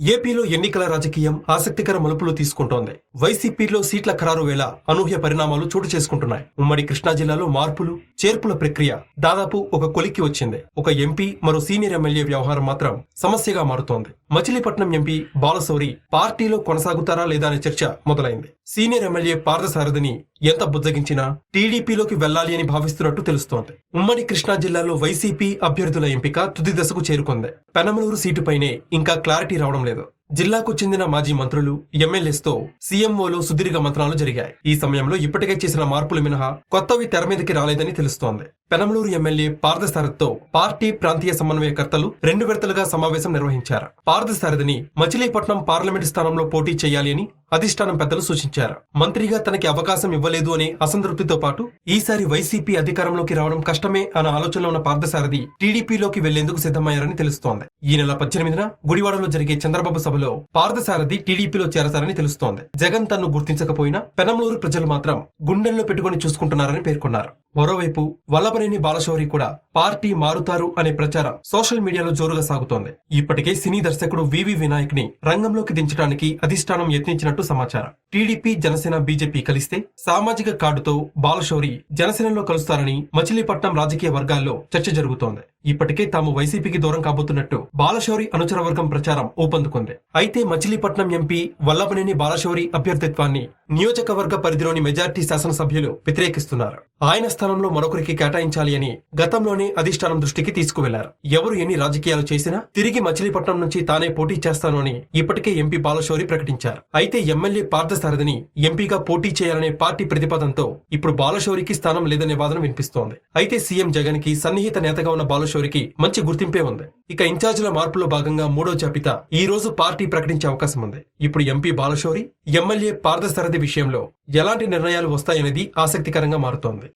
ఏపీలో ఎన్నికల రాజకీయం ఆసక్తికర మలుపులు తీసుకుంటోంది. వైసీపీలో సీట్ల ఖరారు వేళ అనూహ్య పరిణామాలు చోటు చేసుకుంటున్నాయి. ఉమ్మడి కృష్ణా జిల్లాలో మార్పులు చేర్పుల ప్రక్రియ దాదాపు ఒక కొలిక్కి వచ్చింది. ఒక ఎంపీ మరో సీనియర్ ఎమ్మెల్యే వ్యవహారం మాత్రం సమస్యగా మారుతోంది. మచిలీపట్నం ఎంపీ బాలశౌరి పార్టీలో కొనసాగుతారా లేదా అనే చర్చ మొదలైంది. సీనియర్ ఎమ్మెల్యే పార్థసారథిని ఎంత బుజ్జగించినా టీడీపీలోకి వెళ్ళాలి అని భావిస్తున్నట్టు తెలుస్తోంది. ఉమ్మడి కృష్ణా జిల్లాలో వైసీపీ అభ్యర్థుల ఎంపిక తుది దశకు చేరుకుంది. పెనమలూరు సీటుపైనే ఇంకా క్లారిటీ రావడం లేదు. జిల్లాకు చెందిన మాజీ మంత్రులు ఎమ్మెల్యేస్తో సీఎంఓలో సుదీర్ఘ మంత్రాలు జరిగాయి. ఈ సమయంలో ఇప్పటికే చేసిన మార్పులు మినహా కొత్తవి తెర మీదకి రాలేదని తెలుస్తోంది. పెనమలూరు ఎమ్మెల్యే పార్థసారథితో పార్టీ ప్రాంతీయ సమన్వయకర్తలు రెండు విడతలుగా సమావేశం నిర్వహించారు. పార్థసారథిని మచిలీపట్నం పార్లమెంట్ స్థానంలో పోటీ చేయాలి అని అధిష్టానం పెద్దలు సూచించారు. మంత్రిగా తనకి అవకాశం ఇవ్వలేదు అనే అసంతృప్తితో పాటు ఈసారి వైసీపీ అధికారంలోకి రావడం కష్టమే అన్న ఆలోచనలో ఉన్న పార్థసారథి టీడీపీలోకి వెళ్ళేందుకు సిద్ధమయ్యారని తెలుస్తోంది. ఈ నెల పద్దెనిమిదిన గుడివాడలో జరిగే చంద్రబాబు సభలో పార్థసారథి టీడీపీలో చేరతారని తెలుస్తోంది. జగన్ తన్ను గుర్తించకపోయినా పెనమలూరు ప్రజలు మాత్రం గుండెల్లో పెట్టుకుని చూసుకుంటున్నారని పేర్కొన్నారు. మరోవైపు వల్లభనేని బాలశౌరి కూడా పార్టీ మారుతారు అనే ప్రచారం సోషల్ మీడియాలో జోరుగా సాగుతోంది. ఇప్పటికే సినీ దర్శకుడు వివి వినాయక్ని రంగంలోకి దించడానికి అధిష్టానం యత్నించినట్టు సమాచారం. టీడీపీ జనసేన బీజేపీ కలిస్తే సామాజిక కార్డుతో బాలశౌరి జనసేనలో కలుస్తారని మచిలీపట్నం రాజకీయ వర్గాల్లో చర్చ జరుగుతోంది. ఇప్పటికే తాము వైసీపీకి దూరం కాబోతున్నట్టు బాలశౌరి అనుచర వర్గం ప్రచారం ఊపందుకుంది. అయితే మచిలీపట్నం ఎంపీ వల్లభనేని బాలశౌరి అభ్యర్థిత్వాన్ని నియోజకవర్గ పరిధిలోని మెజార్టీ శాసనసభ్యులు వ్యతిరేకిస్తున్నారు. ఆయన స్థానంలో మరొకరికి కేటాయించాలి అని గతంలోనే అధిష్టానం దృష్టికి తీసుకువెళ్ళారు. ఎవరు ఎన్ని రాజకీయాలు చేసినా తిరిగి మచిలీపట్నం నుంచి తానే పోటీ చేస్తాను అని ఇప్పటికే ఎంపీ బాలశౌరి ప్రకటించారు. అయితే ఎమ్మెల్యే పార్థసారథిని ఎంపీగా పోటీ చేయాలనే పార్టీ ప్రతిపాదనతో ఇప్పుడు బాలశౌరికి స్థానం లేదనే వాదన వినిపిస్తోంది. అయితే సీఎం జగన్కి సన్నిహిత నేతగా ఉన్న బాలశౌరికి మంచి గుర్తింపే ఉంది. ఇక ఇన్ఛార్జీల మార్పులో భాగంగా మూడో జాబితా ఈ రోజు పార్టీ ప్రకటించే అవకాశం ఉంది. ఇప్పుడు ఎంపీ బాలశౌరి ఎమ్మెల్యే పార్థసారథి విషయంలో ఎలాంటి నిర్ణయాలు వస్తాయనేది ఆసక్తికరంగా మారుతోంది.